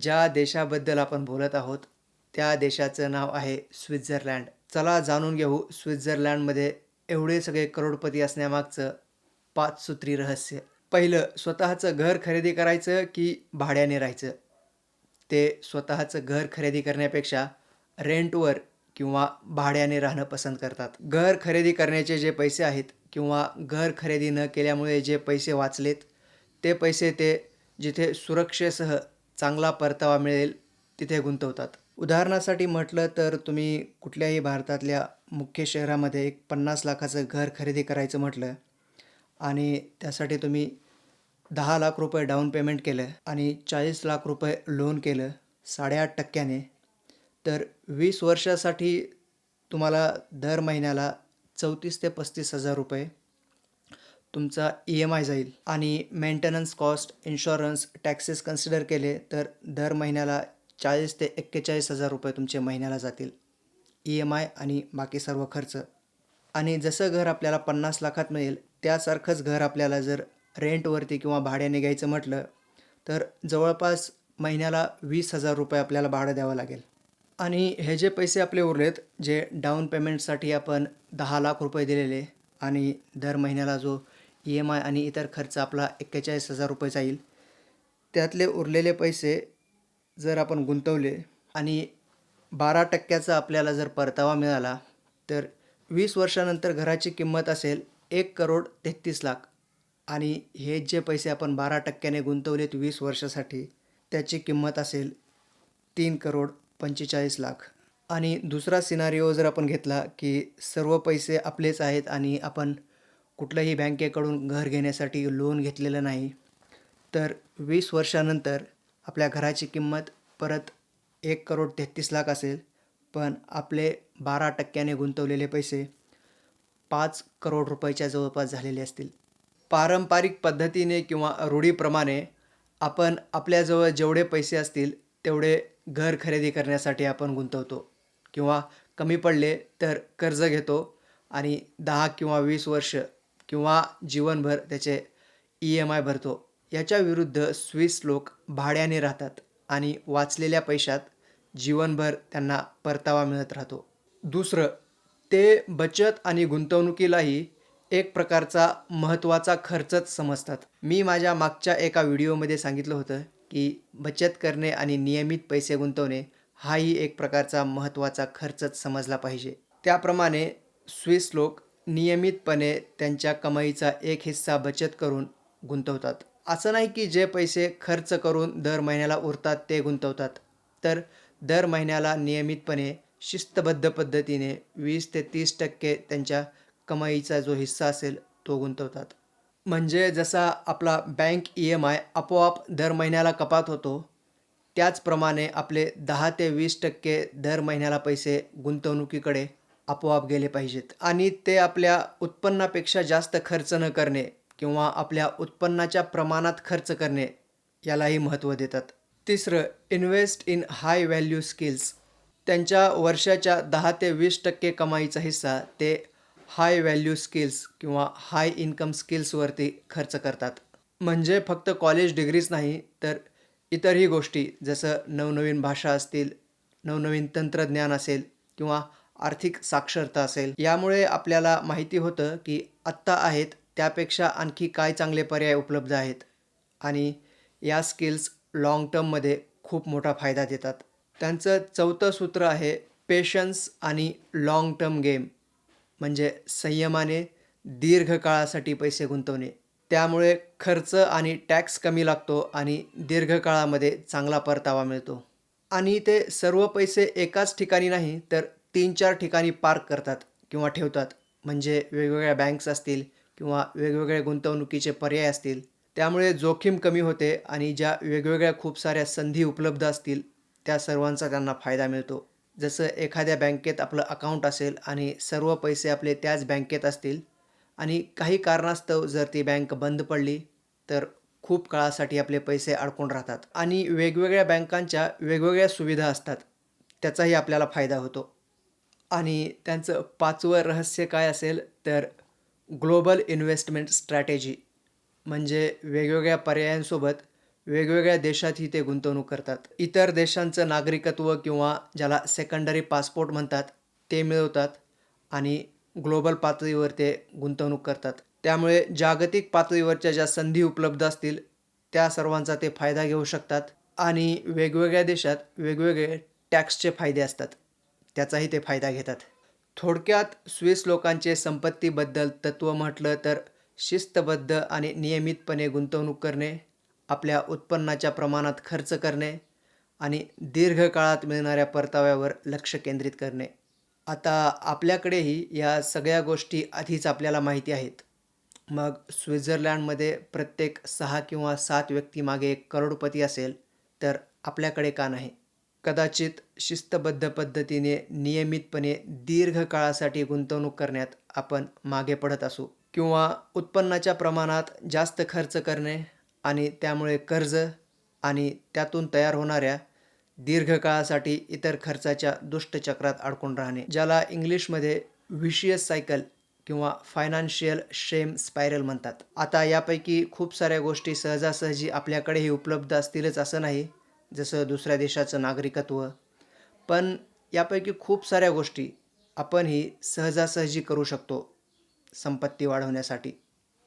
ज्या देशाबद्दल आपण बोलत आहोत त्या देशाचं नाव आहे स्वित्झर्लँड. चला जाणून घेऊ स्वित्झर्लँडमध्ये एवढे सगळे करोडपती असण्यामागचं पाच सूत्री रहस्य. पहिलं स्वतःचं घर खरेदी करायचं की भाड्याने राहायचं? ते स्वतःचं घर खरेदी करण्यापेक्षा रेंटवर किंवा भाड्याने राहणं पसंत करतात. घर खरेदी करण्याचे जे पैसे आहेत किंवा घर खरेदी न केल्यामुळे जे पैसे वाचलेत ते पैसे ते जिथे सुरक्षेसह चांगला परतावा मिळेल तिथे गुंतवतात. उदाहरणासाठी म्हटलं तर तुम्ही कुठल्याही भारतातल्या मुख्य शहरामध्ये एक पन्नास लाखाचं घर खरेदी करायचं म्हटलं आणि त्यासाठी तुम्ही दहा लाख रुपये डाऊन पेमेंट केलं आणि चाळीस लाख रुपये लोन केलं साडेआठ टक्क्याने तर वीस वर्षासाठी तुम्हाला दर महिन्याला चौतीस ते पस्तीस हजार रुपये तुमचा ई एम आय जाईल आणि maintenance cost insurance taxes consider केले तर दर महिन्याला चाळीस ते एक्केचाळीस हजार रुपये तुमचे महिन्याला जातील. ई एम आय आणि बाकी सर्व खर्च. आणि जसं घर आपल्याला पन्नास लाखात मिळेल त्यासारखंच घर आपल्याला जर रेंटवरती किंवा भाड्याने घ्यायचं म्हटलं तर जवळपास महिन्याला वीस हजार रुपये आपल्याला भाडं द्यावं लागेल. आणि हे जे पैसे आपले उरलेत जे डाऊन पेमेंटसाठी आपण दहा लाख रुपये दिलेले आणि दर महिन्याला जो ई एम आय आणि इतर खर्च आपला एक्केचाळीस हजार रुपये जाईल. त्यातले उरलेले पैसे जर आपण गुंतवले आणि बारा टक्क्याचा आपल्याला जर परतावा मिळाला तर वीस वर्षानंतर घराची किंमत असेल एक करोड तेहतीस लाख. आणि हे जे पैसे आपण बारा टक्क्याने गुंतवलेत वीस वर्षासाठी त्याची किंमत असेल तीन करोड पंचेचाळीस लाख. आणि दुसरा सिनारिओ जर आपण घेतला की सर्व पैसे आपलेच आहेत आणि आपण कुठल्याही बँकेकडून घर घेण्यासाठी लोन घेतलेलं नाही तर वीस वर्षानंतर आपल्या घराची किंमत परत एक करोड तेहतीस लाख असेल. पण आपले बारा टक्क्याने गुंतवलेले पैसे पाच करोड रुपयाच्या जवळपास झालेले असतील. पारंपरिक पद्धतीने किंवा रूढीप्रमाणे आपण आपल्याजवळ जेवढे पैसे असतील तेवढे घर खरेदी करण्यासाठी आपण गुंतवतो. किंवा कमी पडले तर कर्ज घेतो आणि दहा किंवा वीस वर्ष किंवा जीवनभर त्याचे ई एम आय भरतो. याच्या विरुद्ध स्विस लोक भाड्याने राहतात आणि वाचलेल्या पैशात जीवनभर त्यांना परतावा मिळत राहतो. दुसरं ते बचत आणि गुंतवणुकीलाही एक प्रकारचा महत्त्वाचा खर्चच समजतात. मी माझ्या मागच्या एका व्हिडिओमध्ये सांगितलं होतं की बचत करणे आणि नियमित पैसे गुंतवणे हाही एक प्रकारचा महत्त्वाचा खर्चच समजला पाहिजे. त्याप्रमाणे स्विस लोक नियमितपणे त्यांच्या कमाईचा एक हिस्सा बचत करून गुंतवतात. असं नाही की जे पैसे खर्च करून दर महिन्याला उरतात ते गुंतवतात. तर दर महिन्याला नियमितपणे शिस्तबद्ध पद्धतीने वीस ते तीस टक्के त्यांच्या कमाईचा जो हिस्सा असेल तो गुंतवतात. म्हणजे जसा आपला बँक ई एम आय आपोआप दर महिन्याला कपात होतो त्याचप्रमाणे आपले दहा ते वीस टक्के दर महिन्याला पैसे गुंतवणुकीकडे आपोआप गेले पाहिजेत. आणि ते आपल्या उत्पन्नापेक्षा जास्त खर्च न करणे किंवा आपल्या उत्पन्नाच्या प्रमाणात खर्च करणे यालाही महत्त्व देतात. तिसरं invest in high value skills. त्यांच्या वर्षाच्या दहा ते वीस टक्के कमाईचा हिस्सा ते हाय व्हॅल्यू स्किल्स किंवा हाय इन्कम स्किल्सवरती खर्च करतात. म्हणजे फक्त कॉलेज डिग्रीज नाही तर इतरही गोष्टी जसं नवनवीन भाषा असतील नवनवीन तंत्रज्ञान असेल किंवा आर्थिक साक्षरता असेल यामुळे आपल्याला माहिती होतं की आत्ता आहेत त्यापेक्षा आणखी काय चांगले पर्याय उपलब्ध आहेत आणि या स्किल्स लाँग टर्ममध्ये खूप मोठा फायदा देतात. त्यांचं चौथं सूत्र आहे पेशन्स आणि लाँग टर्म गेम म्हणजे संयमाने दीर्घकाळासाठी पैसे गुंतवणे. त्यामुळे खर्च आणि टॅक्स कमी लागतो आणि दीर्घकाळामध्ये चांगला परतावा मिळतो. आणि ते सर्व पैसे एकाच ठिकाणी नाही तर तीन चार ठिकाणी पार्क करतात किंवा ठेवतात. म्हणजे वेगवेगळ्या बँक्स असतील किंवा वेगवेगळ्या गुंतवणुकीचे पर्याय असतील. त्यामुळे जोखीम कमी होते आणि ज्या वेगवेगळ्या खूप साऱ्या संधी उपलब्ध असतील त्या सर्वांचा त्यांना फायदा मिळतो. जसं एखाद्या बँकेत आपलं अकाउंट असेल आणि सर्व पैसे आपले त्याच बँकेत असतील आणि काही कारणास्तव जर ती बँक बंद पडली तर खूप काळासाठी आपले पैसे अडकून राहतात आणि वेगवेगळ्या बँकांच्या वेगवेगळ्या सुविधा असतात. त्याचाही आपल्याला फायदा होतो. आणि त्यांचं पाचवं रहस्य काय असेल तर ग्लोबल इन्व्हेस्टमेंट स्ट्रॅटेजी. म्हणजे वेगवेगळ्या पर्यायांसोबत वेगवेगळ्या देशातही ते गुंतवणूक करतात. इतर देशांचं नागरिकत्व किंवा ज्याला सेकंडरी पासपोर्ट म्हणतात ते मिळवतात आणि ग्लोबल पातळीवर ते गुंतवणूक करतात. त्यामुळे जागतिक पातळीवरच्या ज्या संधी उपलब्ध असतील त्या सर्वांचा ते फायदा घेऊ शकतात आणि वेगवेगळ्या देशात वेगवेगळे टॅक्सचे फायदे असतात. त्याचाही ते फायदा घेतात. थोडक्यात स्विस लोकांचे संपत्तीबद्दल तत्त्व म्हटलं तर शिस्तबद्ध आणि नियमितपणे गुंतवणूक करणे आपल्या उत्पन्नाच्या प्रमाणात खर्च करणे आणि दीर्घकाळात मिळणाऱ्या परताव्यावर लक्ष केंद्रित करणे. आता आपल्याकडेही या सगळ्या गोष्टी आधीच आपल्याला माहिती आहेत. मग स्वित्झर्लंडमध्ये प्रत्येक सहा किंवा सात व्यक्तीमागे एक करोडपती असेल तर आपल्याकडे का नाही? कदाचित शिस्तबद्ध पद्धतीने नियमितपणे दीर्घकाळासाठी गुंतवणूक करण्यात आपण मागे पडत असू. किंवा उत्पन्नाच्या प्रमाणात जास्त खर्च करणे आणि त्यामुळे कर्ज आणि त्यातून तयार होणाऱ्या दीर्घकाळासाठी इतर खर्चाच्या दुष्टचक्रात अडकून राहणे ज्याला इंग्लिशमध्ये व्हिशियस सायकल किंवा फायनान्शियल शेम स्पायरल म्हणतात. आता यापैकी खूप साऱ्या गोष्टी सहजासहजी आपल्याकडेही उपलब्ध असतीलच असं नाही जसं दुसऱ्या देशाचं नागरिकत्व. पण यापैकी खूप साऱ्या गोष्टी आपणही सहजासहजी करू शकतो संपत्ती वाढवण्यासाठी.